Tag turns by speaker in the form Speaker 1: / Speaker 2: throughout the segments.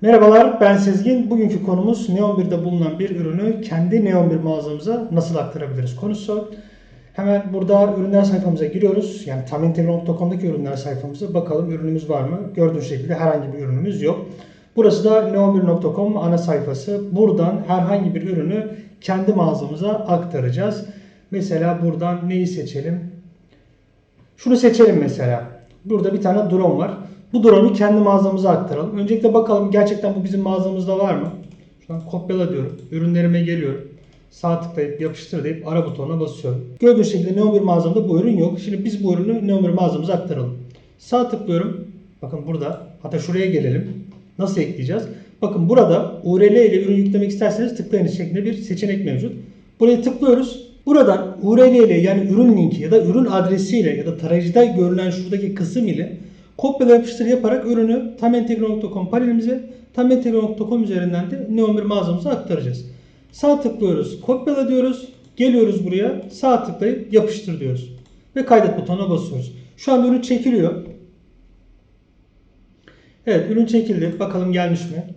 Speaker 1: Merhabalar ben Sezgin. Bugünkü konumuz Neon 1'de bulunan bir ürünü kendi Neon 1 mağazamıza nasıl aktarabiliriz konusu. Hemen burada ürünler sayfamıza giriyoruz. Yani tamintegro.com'daki ürünler sayfamıza bakalım ürünümüz var mı? Gördüğünüz şekilde herhangi bir ürünümüz yok. Burası da neon1.com ana sayfası. Buradan herhangi bir ürünü kendi mağazamıza aktaracağız. Mesela buradan neyi seçelim? Şunu seçelim mesela. Burada bir tane drone var. Bu drone'u kendi mağazamıza aktaralım. Öncelikle bakalım gerçekten bu bizim mağazamızda var mı? Şuradan kopyala diyorum. Ürünlerime geliyorum. Sağ tıklayıp yapıştır deyip ara butonuna basıyorum. Gördüğünüz şekilde Neon 1 mağazamda bu ürün yok. Şimdi biz bu ürünü Neon 1 mağazamıza aktaralım. Sağ tıklıyorum. Bakın burada. Hatta şuraya gelelim. Nasıl ekleyeceğiz? Bakın burada URL ile ürün yüklemek isterseniz tıklayınız şeklinde bir seçenek mevcut. Buraya tıklıyoruz. Buradan URL ile yani ürün linki ya da ürün adresiyle ya da tarayıcıda görülen şuradaki kısım ile kopyala yapıştır yaparak ürünü tamentegro.com panelimize tamentegro.com üzerinden de Neon 1 mağazamıza aktaracağız. Sağ tıklıyoruz, kopyala diyoruz. Geliyoruz buraya, sağ tıklayıp yapıştır diyoruz. Ve kaydet butonuna basıyoruz. Şu an ürün çekiliyor. Evet ürün çekildi. Bakalım gelmiş mi?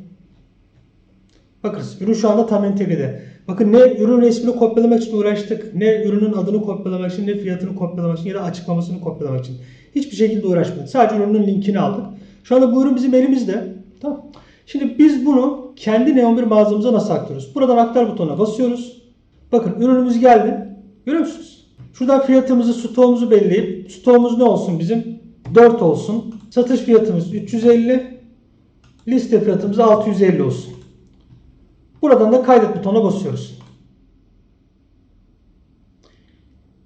Speaker 1: Bakınız ürün şu anda tam entegrede. Bakın ne ürün resmini kopyalamak için uğraştık, ne ürünün adını kopyalamak için, ne fiyatını kopyalamak için ya da açıklamasını kopyalamak için. Hiçbir şekilde uğraşmadık. Sadece ürünün linkini aldık. Şu anda bu ürün bizim elimizde. Tamam. Şimdi biz bunu kendi Neon 1 mağazamıza nasıl aktarıyoruz? Buradan aktar butonuna basıyoruz. Bakın ürünümüz geldi. Görüyor musunuz? Şuradan fiyatımızı, stoğumuzu belirleyip stoğumuz ne olsun bizim? 4 olsun. Satış fiyatımız 350. Liste fiyatımız 650 olsun. Buradan da kaydet butonuna basıyoruz.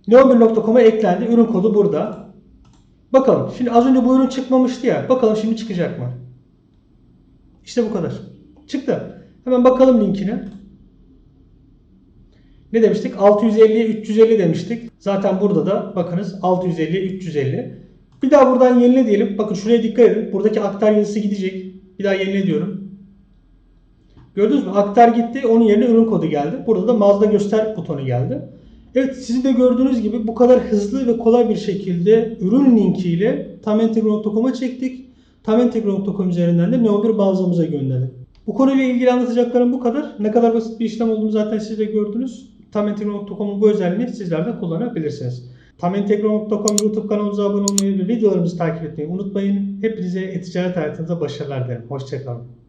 Speaker 1: Neon1.com'a eklendi. Ürün kodu burada. Bakalım. Şimdi az önce bu ürün çıkmamıştı ya. Bakalım şimdi çıkacak mı? İşte bu kadar. Çıktı. Hemen bakalım linkine. Ne demiştik? 650'ye 350 demiştik. Zaten burada da bakınız 650'ye 350. Bir daha buradan yenile diyelim. Bakın şuraya dikkat edin. Buradaki aktar yazısı gidecek. Bir daha yenile diyorum. Gördünüz mü? Aktar gitti. Onun yerine ürün kodu geldi. Burada da mağazada göster butonu geldi. Evet sizin de gördüğünüz gibi bu kadar hızlı ve kolay bir şekilde ürün linkiyle tamentegro.com'a çektik. Tamentegro.com üzerinden de Neo 1 mağazamıza gönderdik. Bu konuyla ilgili anlatacaklarım bu kadar. Ne kadar basit bir işlem olduğunu zaten siz de gördünüz. Tamentegro.com'un bu özelliğini sizler de kullanabilirsiniz. Tamentegro.com YouTube kanalımıza abone olmayı ve videolarımızı takip etmeyi unutmayın. Hepinize e-ticaret hayatınızda başarılar dilerim. Hoşçakalın.